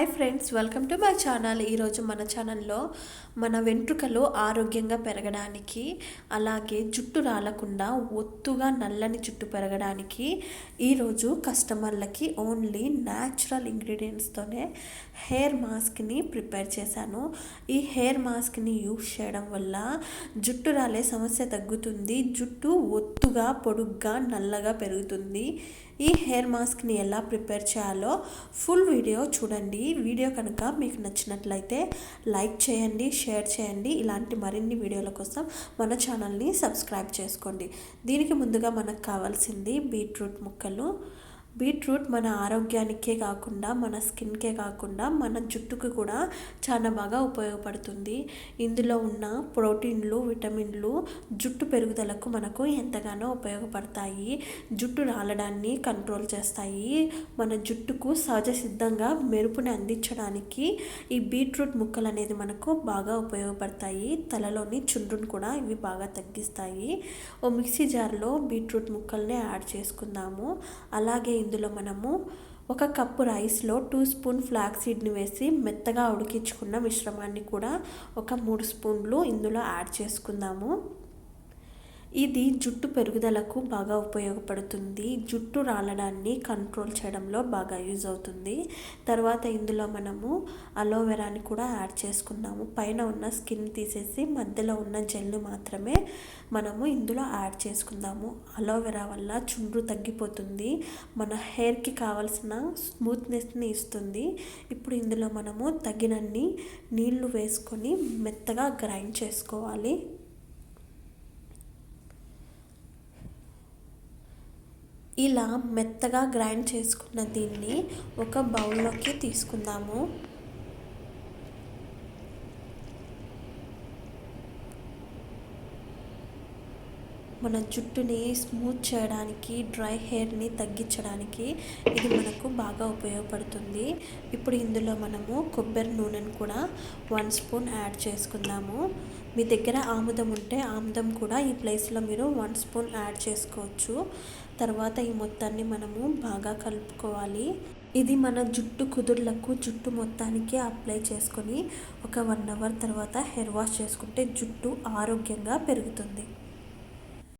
Hi friends welcome to my channel ఈరోజు మన ఛానల్లో మన వెంట్రుకలు ఆరోగ్యంగా పెరగడానికి అలాగే జుట్టు రాలకుండా ఒత్తుగా నల్లని జుట్టు పెరగడానికి ఈరోజు కస్టమర్లకి ఓన్లీ న్యాచురల్ ఇంగ్రీడియంట్స్తోనే హెయిర్ మాస్క్ని ప్రిపేర్ చేశాను. ఈ హెయిర్ మాస్క్ని యూస్ చేయడం వల్ల జుట్టు రాలే సమస్య తగ్గుతుంది. జుట్టు ఒత్తుగా పొడుగ్గా నల్లగా పెరుగుతుంది. ఈ హెయిర్ మాస్క్ని ఎలా ప్రిపేర్ చేయాలో ఫుల్ వీడియో చూడండి. వీడియో కనుక మీకు నచ్చినట్లయితే లైక్ చేయండి షేర్ చేయండి. ఇలాంటి మరిన్ని వీడియోల కోసం మన ఛానల్ని సబ్స్క్రైబ్ చేసుకోండి. దీనికి ముందుగా మనకు కావాల్సింది బీట్రూట్ ముక్కలు. బీట్రూట్ మన ఆరోగ్యానికే కాకుండా మన స్కిన్కే కాకుండా మన జుట్టుకు కూడా చాలా బాగా ఉపయోగపడుతుంది. ఇందులో ఉన్న ప్రోటీన్లు విటమిన్లు జుట్టు పెరుగుదలకు మనకు ఎంతగానో ఉపయోగపడతాయి. జుట్టు రాలడాన్ని కంట్రోల్ చేస్తాయి. మన జుట్టుకు సహజ సిద్ధంగా మెరుపుని అందించడానికి ఈ బీట్రూట్ ముక్కలు అనేది మనకు బాగా ఉపయోగపడతాయి. తలలోని చుండ్రును కూడా ఇవి బాగా తగ్గిస్తాయి. ఓ మిక్సీ జార్లో బీట్రూట్ ముక్కల్ని యాడ్ చేసుకుందాము. అలాగే ఇందులో మనము ఒక కప్పు రైస్లో టూ స్పూన్ ఫ్లాక్ సీడ్ని వేసి మెత్తగా ఉడికించుకున్న మిశ్రమాన్ని కూడా ఒక మూడు స్పూన్లు ఇందులో యాడ్ చేసుకుందాము. ఇది జుట్టు పెరుగుదలకు బాగా ఉపయోగపడుతుంది. జుట్టు రాలడాన్ని కంట్రోల్ చేయడంలో బాగా యూజ్ అవుతుంది. తర్వాత ఇందులో మనము అలోవెరాని కూడా యాడ్ చేసుకున్నాము. పైన ఉన్న స్కిన్ తీసేసి మధ్యలో ఉన్న జెల్ని మాత్రమే మనము ఇందులో యాడ్ చేసుకుందాము. అలోవెరా వల్ల చుండ్రు తగ్గిపోతుంది. మన హెయిర్కి కావాల్సిన స్మూత్నెస్ని ఇస్తుంది. ఇప్పుడు ఇందులో మనము తగినన్ని నీళ్ళు వేసుకొని మెత్తగా గ్రైండ్ చేసుకోవాలి. ఇలా మెత్తగా గ్రైండ్ చేసుకున్న దీన్ని ఒక బౌల్లోకి తీసుకుందాము. మన జుట్టుని స్మూత్ చేయడానికి డ్రై హెయిర్ని తగ్గించడానికి ఇది మనకు బాగా ఉపయోగపడుతుంది. ఇప్పుడు ఇందులో మనము కొబ్బరి నూనెను కూడా వన్ స్పూన్ యాడ్ చేసుకుందాము. మీ దగ్గర ఆముదం ఉంటే ఆముదం కూడా ఈ ప్లేస్లో మీరు వన్ స్పూన్ యాడ్ చేసుకోవచ్చు. తర్వాత ఈ మొత్తాన్ని మనము బాగా కలుపుకోవాలి. ఇది మన జుట్టు కుదుర్లకు జుట్టు మొత్తానికి అప్లై చేసుకొని ఒక వన్ అవర్ తర్వాత హెయిర్ వాష్ చేసుకుంటే జుట్టు ఆరోగ్యంగా పెరుగుతుంది.